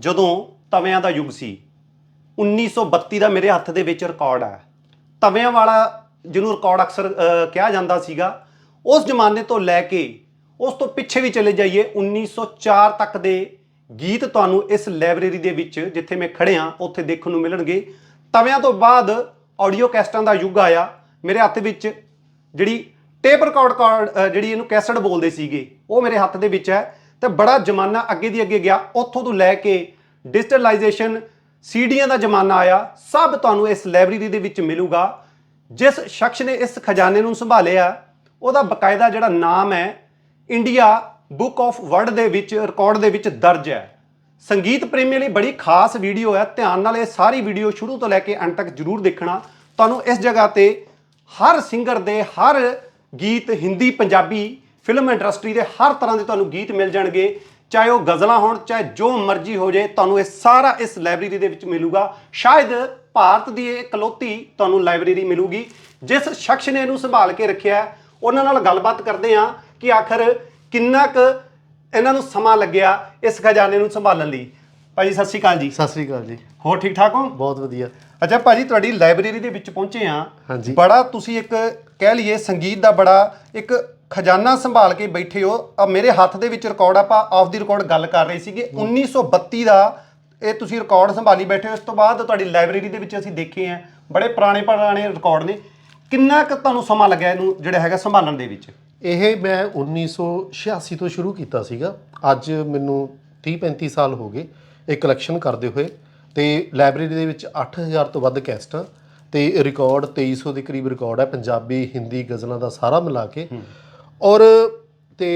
ਜਦੋਂ ਤਵਿਆਂ ਦਾ ਯੁੱਗ ਸੀ 1932 ਦਾ ਮੇਰੇ ਹੱਥ ਦੇ ਵਿੱਚ ਰਿਕਾਰਡ ਹੈ ਤਵਿਆਂ ਵਾਲਾ ਜਿਹਨੂੰ ਰਿਕਾਰਡ ਅਕਸਰ ਕਿਹਾ ਜਾਂਦਾ ਸੀਗਾ, ਉਸ ਜ਼ਮਾਨੇ ਤੋਂ ਲੈ ਕੇ ਉਸ ਤੋਂ ਪਿੱਛੇ ਵੀ ਚਲੇ ਜਾਈਏ 1904 ਤੱਕ ਦੇ ਗੀਤ ਤੁਹਾਨੂੰ ਇਸ ਲਾਇਬ੍ਰੇਰੀ ਦੇ ਵਿੱਚ ਜਿੱਥੇ ਮੈਂ ਖੜਿਆ ਉੱਥੇ ਦੇਖਣ ਨੂੰ ਮਿਲਣਗੇ। ਤਵਿਆਂ ਤੋਂ ਬਾਅਦ ਆਡੀਓ ਕੈਸਟਾਂ ਦਾ ਯੁੱਗ ਆਇਆ। ਮੇਰੇ ਹੱਥ ਵਿੱਚ ਜਿਹੜੀ ਟੇਪ ਰਿਕਾਰਡ ਜਿਹੜੀ ਇਹਨੂੰ ਕੈਸਟ ਬੋਲਦੇ ਸੀਗੇ, ਉਹ ਮੇਰੇ ਹੱਥ ਦੇ ਵਿੱਚ ਹੈ। ਤੇ ਬੜਾ ਜ਼ਮਾਨਾ ਅੱਗੇ ਦੀ ਅੱਗੇ ਗਿਆ। ਉੱਥੋਂ ਤੋਂ ਲੈ ਕੇ ਡਿਜੀਟਲਾਈਜੇਸ਼ਨ ਸੀਡੀਆਂ ਦਾ ਜ਼ਮਾਨਾ ਆਇਆ। ਸਭ ਤੁਹਾਨੂੰ ਇਸ ਲਾਇਬ੍ਰੇਰੀ ਦੇ ਵਿੱਚ ਮਿਲੂਗਾ। ਜਿਸ ਸ਼ਖਸ ਨੇ ਇਸ ਖਜ਼ਾਨੇ ਨੂੰ ਸੰਭਾਲਿਆ, ਉਹਦਾ ਬਕਾਇਦਾ ਜਿਹੜਾ ਨਾਮ ਹੈ, ਇੰਡੀਆ ਬੁੱਕ ਆਫ ਵਰਲਡ ਦੇ ਵਿੱਚ, ਰਿਕਾਰਡ ਦੇ ਵਿੱਚ ਦਰਜ ਹੈ। ਸੰਗੀਤ ਪ੍ਰੇਮੀਆਂ ਲਈ ਬੜੀ ਖਾਸ ਵੀਡੀਓ ਹੈ। ਧਿਆਨ ਨਾਲ ਇਹ ਸਾਰੀ ਵੀਡੀਓ ਸ਼ੁਰੂ ਤੋਂ ਲੈ ਕੇ ਅੰਤ ਤੱਕ ਜਰੂਰ ਦੇਖਣਾ। ਤੁਹਾਨੂੰ ਇਸ ਜਗ੍ਹਾ ਤੇ ਹਰ ਸਿੰਗਰ ਦੇ ਹਰ ਗੀਤ ਹਿੰਦੀ, ਪੰਜਾਬੀ ਫਿਲਮ ਇੰਡਸਟਰੀ ਦੇ ਹਰ ਤਰ੍ਹਾਂ ਦੇ ਤੁਹਾਨੂੰ ਗੀਤ ਮਿਲ ਜਾਣਗੇ। ਚਾਹੇ ਉਹ ਗਜ਼ਲਾਂ ਹੋਣ ਚਾਹੇ ਜੋ ਮਰਜ਼ੀ ਹੋ ਜੇ ਤੁਹਾਨੂੰ ਇਹ ਸਾਰਾ ਇਸ ਲਾਇਬ੍ਰੇਰੀ ਦੇ ਵਿੱਚ ਮਿਲੂਗਾ। ਸ਼ਾਇਦ ਭਾਰਤ ਦੀ ਇਹ ਇਕਲੌਤੀ ਤੁਹਾਨੂੰ ਲਾਇਬ੍ਰੇਰੀ ਮਿਲੂਗੀ ਜਿਸ ਸ਼ਖਸ ਨੇ ਇਹਨੂੰ ਸੰਭਾਲ ਕੇ ਰੱਖਿਆ ਉਹਨਾਂ ਨਾਲ ਗੱਲਬਾਤ ਕਰਦੇ ਹਾਂ ਕਿ ਆਖਰ ਕਿੰਨਾ ਕੁ ਇਹਨਾਂ ਨੂੰ ਸਮਾਂ ਲੱਗਿਆ ਇਸ ਖਜ਼ਾਨੇ ਨੂੰ ਸੰਭਾਲਣ ਲਈ। ਭਾਜੀ ਸਤਿ ਸ਼੍ਰੀ ਅਕਾਲ ਜੀ। ਸਤਿ ਸ੍ਰੀ ਅਕਾਲ ਜੀ। ਹੋਰ ਠੀਕ ਠਾਕ ਹੋ? ਬਹੁਤ ਵਧੀਆ। ਅੱਛਾ ਭਾਜੀ ਤੁਹਾਡੀ ਲਾਇਬ੍ਰੇਰੀ ਦੇ ਵਿੱਚ ਪਹੁੰਚੇ ਆ ਹਾਂਜੀ। ਬੜਾ ਤੁਸੀਂ ਇੱਕ ਕਹਿ ਲਈਏ ਸੰਗੀਤ ਦਾ ਬੜਾ ਇੱਕ ਖਜ਼ਾਨਾ ਸੰਭਾਲ ਕੇ ਬੈਠੇ ਹੋ ਆ ਮੇਰੇ ਹੱਥ ਦੇ ਵਿੱਚ ਰਿਕਾਰਡ ਆਪਾਂ ਆਫ ਦੀ ਰਿਕਾਰਡ ਗੱਲ ਕਰ ਰਹੇ ਸੀਗੇ। 1932 ਦਾ ਇਹ ਤੁਸੀਂ ਰਿਕਾਰਡ ਸੰਭਾਲੀ ਬੈਠੇ ਹੋ ਇਸ ਤੋਂ ਬਾਅਦ ਤੁਹਾਡੀ ਲਾਇਬ੍ਰੇਰੀ ਦੇ ਵਿੱਚ ਅਸੀਂ ਦੇਖੇ ਆ ਬੜੇ ਪੁਰਾਣੇ ਪੁਰਾਣੇ ਰਿਕਾਰਡ ਨੇ। ਕਿੰਨਾ ਕੁ ਤੁਹਾਨੂੰ ਸਮਾਂ ਲੱਗਿਆ ਇਹਨੂੰ ਜਿਹੜਾ ਹੈਗਾ ਸੰਭਾਲਣ ਦੇ ਵਿੱਚ? ਇਹ ਮੈਂ 1986 ਤੋਂ ਸ਼ੁਰੂ ਕੀਤਾ ਸੀਗਾ। ਅੱਜ ਮੈਨੂੰ 30 35 ਸਾਲ ਹੋ ਗਏ ਇਹ ਕਲੈਕਸ਼ਨ ਕਰਦੇ ਹੋਏ। ਤੇ ਲਾਇਬ੍ਰੇਰੀ ਦੇ ਵਿੱਚ 8000 ਤੋਂ ਵੱਧ ਕੈਸਟਾਂ ਤੇ ਰਿਕਾਰਡ 2300 ਦੇ ਕਰੀਬ ਰਿਕਾਰਡ ਹੈ ਪੰਜਾਬੀ ਹਿੰਦੀ ਗਜ਼ਲਾਂ ਦਾ ਸਾਰਾ ਮਿਲਾ ਕੇ। ਔਰ ਤੇ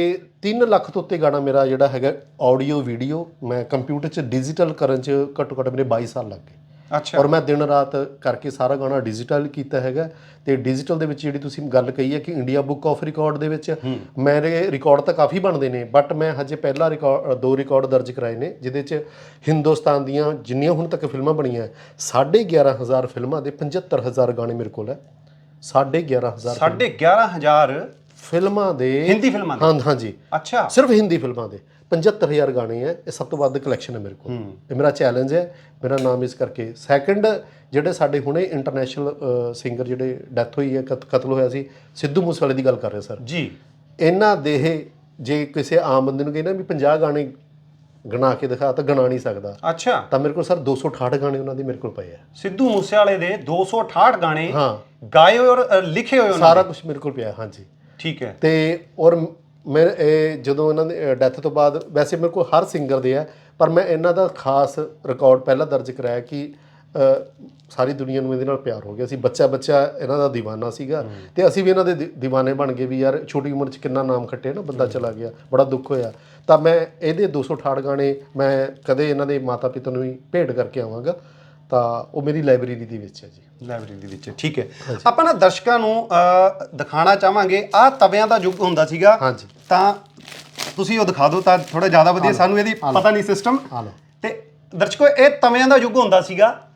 3 ਲੱਖ ਤੋਂ ਉੱਤੇ ਗਾਣਾ ਮੇਰਾ ਜਿਹੜਾ ਹੈਗਾ ਆਡੀਓ ਵੀਡੀਓ ਮੈਂ ਕੰਪਿਊਟਰ 'ਚ ਡਿਜੀਟਲ ਕਰਨ 'ਚ ਘੱਟੋ ਘੱਟ ਮੇਰੇ 22 ਸਾਲ ਲੱਗ ਗਏ। ਅੱਛਾ। ਔਰ ਮੈਂ ਦਿਨ ਰਾਤ ਕਰਕੇ ਸਾਰਾ ਗਾਣਾ ਡਿਜੀਟਲ ਕੀਤਾ ਹੈਗਾ। ਤੇ ਡਿਜੀਟਲ ਦੇ ਵਿੱਚ ਜਿਹੜੀ ਤੁਸੀਂ ਗੱਲ ਕਹੀ ਹੈ ਕਿ ਇੰਡੀਆ ਬੁੱਕ ਆਫ ਰਿਕਾਰਡ ਦੇ ਵਿੱਚ ਮੇਰੇ ਰਿਕਾਰਡ ਤਾਂ ਕਾਫੀ ਬਣਦੇ ਨੇ ਬਟ ਮੈਂ ਹਜੇ ਪਹਿਲਾ ਰਿਕਾਰਡ ਦੋ ਰਿਕਾਰਡ ਦਰਜ ਕਰਾਏ ਨੇ ਜਿਹਦੇ 'ਚ ਹਿੰਦੁਸਤਾਨ ਦੀਆਂ ਜਿੰਨੀਆਂ ਹੁਣ ਤੱਕ ਫਿਲਮਾਂ ਬਣੀਆਂ 11500 ਫਿਲਮਾਂ ਦੇ 75000 ਗਾਣੇ ਮੇਰੇ ਕੋਲ ਹੈ। 11500 11500 ਫਿਲਮਾਂ ਦੇ ਹਿੰਦੀ ਫਿਲਮਾਂ ਦੇ? ਹਾਂ ਹਾਂਜੀ ਅੱਛਾ। ਸਿਰਫ ਹਿੰਦੀ ਫਿਲਮਾਂ ਦੇ। 75000 ਗਾਣੇ ਹੈ ਇਹ ਸਭ ਤੋਂ ਵੱਧ ਕਲੈਕਸ਼ਨ ਹੈ ਮੇਰੇ ਕੋਲ। ਇਹ ਮੇਰਾ ਚੈਲੰਜ ਹੈ ਮੇਰਾ ਨਾਮ ਇਸ ਕਰਕੇ। ਸੈਕੰਡ ਜਿਹੜੇ ਸਾਡੇ ਹੁਣੇ ਇੰਟਰਨੈਸ਼ਨਲ ਸਿੰਗਰ ਜਿਹੜੇ ਡੈਥ ਹੋਈ ਹੈ ਕਤ- ਕਤਲ ਹੋਇਆ ਸੀ ਸਿੱਧੂ ਮੂਸੇਵਾਲੇ ਦੀ ਗੱਲ ਕਰ ਰਹੇ ਸਰ ਜੀ। ਇਹਨਾਂ ਦੇ ਜੇ ਕਿਸੇ ਆਮ ਬੰਦੇ ਨੂੰ ਕਹਿੰਦਾ ਵੀ 50 ਗਾਣੇ ਗਣਾ ਕੇ ਦਿਖਾ ਤਾਂ ਗਣਾ ਨਹੀਂ ਸਕਦਾ। ਅੱਛਾ। ਤਾਂ ਮੇਰੇ ਕੋਲ ਸਰ 268 ਗਾਣੇ ਉਹਨਾਂ ਦੇ ਮੇਰੇ ਕੋਲ ਪਏ ਆ ਸਿੱਧੂ ਮੂਸੇਵਾਲੇ ਦੇ 268 ਗਾਣੇ ਹਾਂ। ਗਾਏ ਹੋਏ ਔਰ ਲਿਖੇ ਹੋਏ ਉਹਨਾਂ ਸਾਰਾ ਕੁਝ ਮੇਰੇ ਕੋਲ ਪਿਆ ਹਾਂਜੀ। ਠੀਕ ਹੈ। ਤੇ ਔਰ ਮੈਂ ਇਹ ਜਦੋਂ ਇਹਨਾਂ ਦੇ ਡੈਥ ਤੋਂ ਬਾਅਦ ਵੈਸੇ ਮੇਰੇ ਕੋਲ ਹਰ ਸਿੰਗਰ ਦੇ ਆ ਪਰ ਮੈਂ ਇਹਨਾਂ ਦਾ ਖਾਸ ਰਿਕਾਰਡ ਪਹਿਲਾਂ ਦਰਜ ਕਰਾਇਆ ਕਿ ਸਾਰੀ ਦੁਨੀਆ ਨੂੰ ਇਹਦੇ ਨਾਲ ਪਿਆਰ ਹੋ ਗਿਆ। ਸੀ ਬੱਚਾ ਬੱਚਾ ਇਹਨਾਂ ਦਾ دیਵਾਨਾ ਸੀਗਾ ਤੇ ਅਸੀਂ ਵੀ ਇਹਨਾਂ ਦੇ دیਵਾਨੇ ਬਣ ਗਏ ਵੀ ਯਾਰ ਛੋਟੀ ਉਮਰ 'ਚ ਕਿੰਨਾ ਨਾਮ ਖੱਟੇ ਨਾ ਬੰਦਾ ਚਲਾ ਗਿਆ ਬੜਾ ਦੁੱਖ ਹੋਇਆ। ਤਾਂ ਮੈਂ ਇਹਦੇ 268 ਗਾਣੇ ਮੈਂ ਕਦੇ ਇਹਨਾਂ ਦੇ ਮਾਤਾ ਪਿਤਾ ਨੂੰ ਵੀ ਭੇਟ ਕਰਕੇ ਆਵਾਂਗਾ। ਤਾਂ ਉਹ ਮੇਰੀ ਲਾਇਬ੍ਰੇਰੀ ਦੇ ਵਿੱਚ ਹੈ ਜੀ। ਲਾਇਬ੍ਰੇਰੀ ਦੇ ਵਿੱਚ ਠੀਕ ਹੈ। ਆਪਾਂ ਨਾ ਦਰਸ਼ਕਾਂ ਨੂੰ ਅ, ਦਿਖਾਉਣਾ ਚਾਹਾਂਗੇ। ਆਹ ਤਵਿਆਂ ਦਾ ਯੁੱਗ ਹੁੰਦਾ ਸੀਗਾ। ਹਾਂਜੀ। ਤਾਂ ਤੁਸੀਂ ਉਹ ਦਿਖਾ ਦਿਓ ਤਾਂ ਥੋੜਾ ਜ਼ਿਆਦਾ ਵਧੀਆ। ਸਾਨੂੰ ਇਹਦੀ ਪਤਾ ਨਹੀਂ ਸਿਸਟਮ ਆ ਲਓ। ਤੇ ਦਰਸ਼ਕੋ ਇਹ ਤਵਿਆਂ ਦਾ ਯੁੱਗ ਹੁੰਦਾ ਸੀਗਾ।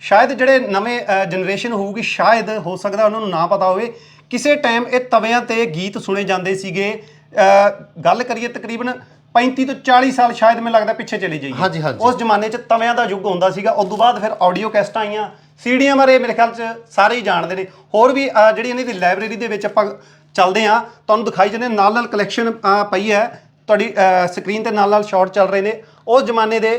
ਸ਼ਾਇਦ ਜਿਹੜੇ ਨਵੇਂ ਜਨਰੇਸ਼ਨ ਹੋਊਗੀ ਸ਼ਾਇਦ ਹੋ ਸਕਦਾ ਉਹਨਾਂ ਨੂੰ ਨਾ ਪਤਾ ਹੋਵੇ। ਕਿਸੇ ਟਾਈਮ ਇਹ ਤਵਿਆਂ ਤੇ ਗੀਤ ਸੁਣੇ ਜਾਂਦੇ ਸੀਗੇ। ਅ, ਗੱਲ ਕਰੀਏ ਤਕਰੀਬਨ 35 ਤੋਂ 40 ਸਾਲ ਸ਼ਾਇਦ ਮੈਨੂੰ ਲੱਗਦਾ ਪਿੱਛੇ ਚਲੇ ਜਾਈਏ। ਹਾਂਜੀ, ਹਾਂਜੀ। ਉਸ ਜ਼ਮਾਨੇ 'ਚ ਤਵਿਆਂ ਦਾ ਯੁੱਗ ਹੁੰਦਾ ਸੀਗਾ ਉਸ ਤੋਂ ਬਾਅਦ ਫਿਰ ਆਡੀਓ ਕੈਸਟਾਂ ਆਈਆਂ ਸੀਡੀਆਂ ਬਾਰੇ ਮੇਰੇ ਖਿਆਲ 'ਚ ਸਾਰੇ ਹੀ ਜਾਣਦੇ ਨੇ। ਹੋਰ ਵੀ ਜਿਹੜੀ ਇਹਨਾਂ ਦੀ ਲਾਇਬ੍ਰੇਰੀ ਦੇ ਵਿੱਚ ਆਪਾਂ ਚੱਲਦੇ ਆ ਤੁਹਾਨੂੰ ਦਿਖਾਈ ਜਾਂਦੇ ਨਾਲ ਨਾਲ ਕਲੈਕਸ਼ਨ ਪਈ ਹੈ। ਤੁਹਾਡੀ ਸਕਰੀਨ ਤੇ ਨਾਲ ਨਾਲ ਸ਼ਾਰਟ ਚੱਲ ਰਹੇ ਨੇ। ਉਸ ਜ਼ਮਾਨੇ ਦੇ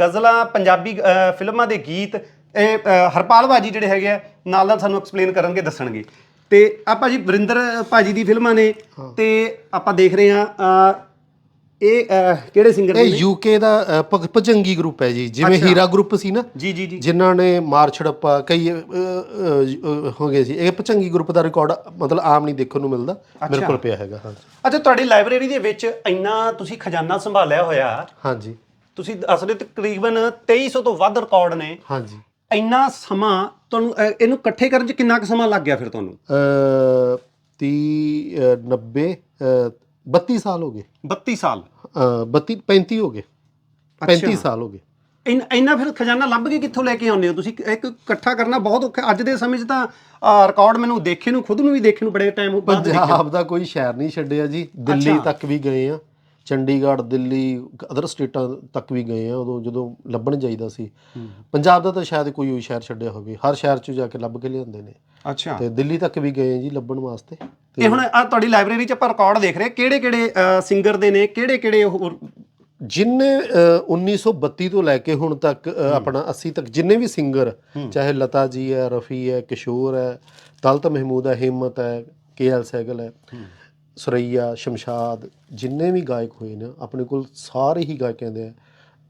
ਗਜ਼ਲਾਂ ਪੰਜਾਬੀ ਫਿਲਮਾਂ ਦੇ ਗੀਤ ਇਹ ਅ, ਹਰਪਾਲ ਭਾਜੀ ਜਿਹੜੇ ਹੈਗੇ ਆ ਨਾਲ ਨਾਲ ਸਾਨੂੰ ਐਕਸਪਲੇਨ ਕਰਨਗੇ ਦੱਸਣਗੇ। ਤੇ ਆ ਭਾਜੀ ਵਰਿੰਦਰ ਭਾਜੀ ਦੀ ਫਿਲਮਾਂ ਨੇ ਤੇ ਆਪਾਂ ਦੇਖ ਰਹੇ ਆ ਇਹ ਕਿਹੜੇ ਸਿੰਗਰ ਇਹ ਨੇ? ਯੂਕੇ ਦਾ ਅ, ਭਜੰਗੀ ਗਰੁੱਪ ਹੈ ਜੀ ਜਿਵੇਂ ਹੀਰਾ ਗਰੁੱਪ ਸੀ ਨਾ ਜੀ ਜੀ ਜੀ। ਜਿਨ੍ਹਾਂ ਨੇ ਮਾਰ ਛੜੱਪਾ ਕਈ ਅ, ਅ, ਅ, ਹੋ ਗਏ ਸੀ। ਇਹ ਭਜੰਗੀ ਗਰੁੱਪ ਦਾ ਰਿਕਾਰਡ ਮਤਲਬ ਆਮ ਨਹੀਂ ਦੇਖਣ ਨੂੰ ਮਿਲਦਾ ਮੇਰੇ ਕੋਲ ਪਿਆ ਹੈਗਾ ਹਾਂਜੀ। ਅੱਛਾ ਤੁਹਾਡੀ ਲਾਇਬ੍ਰੇਰੀ ਦੇ ਵਿੱਚ ਇੰਨਾ ਤੁਸੀਂ ਖਜ਼ਾਨਾ ਸੰਭਾਲਿਆ ਹੋਇਆ ਹਾਂਜੀ। ਤੁਸੀਂ ਅਸਲੇ ਤਕਰੀਬਨ 2300 ਤੋਂ ਵੱਧ ਰਿਕਾਰਡ ਨੇ। ਹਾਂਜੀ। ਇੰਨਾ ਸਮਾਂ ਤੁਹਾਨੂੰ ਅਹ, ਇਹਨੂੰ ਇਕੱਠੇ ਕਰਨ 'ਚ ਕਿੰਨਾ ਕੁ ਸਮਾਂ ਲੱਗ ਗਿਆ ਫਿਰ ਤੁਹਾਨੂੰ? ਅ 30 ਅ, 90 ਅ, 32 ਸਾਲ ਹੋ ਗਏ 32 ਸਾਲ ਅ, 32 35 ਹੋ ਗਏ 35 ਸਾਲ ਹੋ ਗਏ ਇਨ ਇੰਨਾ ਫਿਰ ਖਜ਼ਾਨਾ ਲੱਭ ਕੇ ਕਿੱਥੋਂ ਲੈ ਕੇ ਆਉਂਦੇ ਹੋ ਤੁਸੀਂ ਇੱਕ ਇਕੱਠਾ ਕਰਨਾ ਬਹੁਤ ਔਖਾ ਅੱਜ ਦੇ ਸਮੇਂ 'ਚ ਤਾਂ ਅਹ, ਰਿਕਾਰਡ ਮੈਨੂੰ ਦੇਖੇ ਨੂੰ ਖੁਦ ਨੂੰ ਵੀ ਦੇਖੇ ਨੂੰ ਬੜੇ ਟਾਈਮ ਬਾਅਦ ਦੇਖੇ ਪੰਜਾਬ ਦਾ ਕੋਈ ਸ਼ਹਿਰ ਨਹੀਂ ਛੱਡਿਆ ਜੀ ਦਿੱਲੀ ਅੱਛਾ। ਤੱਕ ਵੀ ਗਏ ਆ ਚੰਡੀਗੜ੍ਹ ਦਿੱਲੀ ਅਦਰ ਸਟੇਟਾਂ ਤੱਕ ਵੀ ਗਏ ਆ ਉਦੋਂ ਜਦੋਂ ਲੱਭਣ ਜਾਈਦਾ ਸੀ। ਪੰਜਾਬ ਦਾ ਤਾਂ ਸ਼ਾਇਦ ਕੋਈ ਹੋਈ ਸ਼ਹਿਰ ਛੱਡਿਆ ਹੋਵੇ। ਹਰ ਸ਼ਹਿਰ 'ਚ ਜਾ ਕੇ ਲੱਭ ਕੇ ਲਿਆਉਂਦੇ ਨੇ। ਅੱਛਾ। ਤੇ ਦਿੱਲੀ ਤੱਕ ਵੀ ਗਏ ਜੀ ਲੱਭਣ ਵਾਸਤੇ। ਇਹ ਹੁਣ ਆ ਤੁਹਾਡੀ ਲਾਇਬ੍ਰੇਰੀ 'ਚ ਆਪਾਂ ਰਿਕਾਰਡ ਦੇਖ ਰਹੇ ਕਿਹੜੇ ਕਿਹੜੇ ਸਿੰਗਰ ਦੇ ਨੇ ਕਿਹੜੇ ਕਿਹੜੇ ਹੋਰ? ਜਿੰਨੇ ਅ, 1932 ਤੋਂ ਲੈ ਕੇ ਹੁਣ ਤੱਕ ਆਪਣਾ 80 ਤੱਕ ਜਿੰਨੇ ਵੀ ਸਿੰਗਰ ਚਾਹੇ ਲਤਾ ਜੀ ਹੈ ਰਫੀ ਹੈ ਕਿਸ਼ੋਰ ਹੈ ਤਲਤ ਮਹਿਮੂਦ ਹੈ ਹਿੰਮਤ ਹੈ ਕੇਐਲ ਸਹਿਗਲ ਹੈ। ਸੁਰਈਆ ਸ਼ਮਸ਼ਾਦ ਜਿੰਨੇ ਵੀ ਗਾਇਕ ਹੋਏ ਨੇ ਆਪਣੇ ਕੋਲ ਸਾਰੇ ਹੀ ਗਾਇਕ ਕਹਿੰਦੇ ਆ।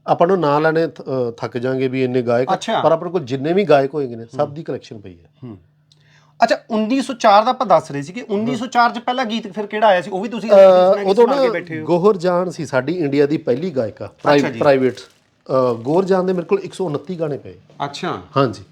ਆਪਾਂ ਨੂੰ ਨਾਂ ਲੈਣੇ ਥੱਕ ਜਾਾਂਗੇ ਵੀ ਇੰਨੇ ਗਾਇਕ। ਪਰ ਆਪਣੇ ਕੋਲ ਜਿੰਨੇ ਵੀ ਗਾਇਕ ਹੋਏਗੇ ਨੇ ਸਭ ਦੀ ਕਲੈਕਸ਼ਨ ਪਈ ਹੈ। ਅੱਛਾ 1904 ਦਾ ਆਪਾਂ ਦੱਸ ਰਹੇ ਸੀ ਕਿ 1904 ਚ ਪਹਿਲਾ ਗੀਤ ਫਿਰ ਕਿਹੜਾ ਆਇਆ ਸੀ? ਉਹ ਵੀ ਤੁਸੀਂ ਉਦੋਂ ਨਾ ਗੋਹਰ ਜਾਨ ਸੀ ਸਾਡੀ ਇੰਡੀਆ ਦੀ ਪਹਿਲੀ ਗਾਇਕਾ। ਪ੍ਰਾਈਵੇਟ। ਗੋਹਰ ਜਾਨ ਦੇ ਮੇਰੇ ਕੋਲ 129 ਗਾਣੇ ਪਏ। ਅੱਛਾ। ਹਾਂਜੀ।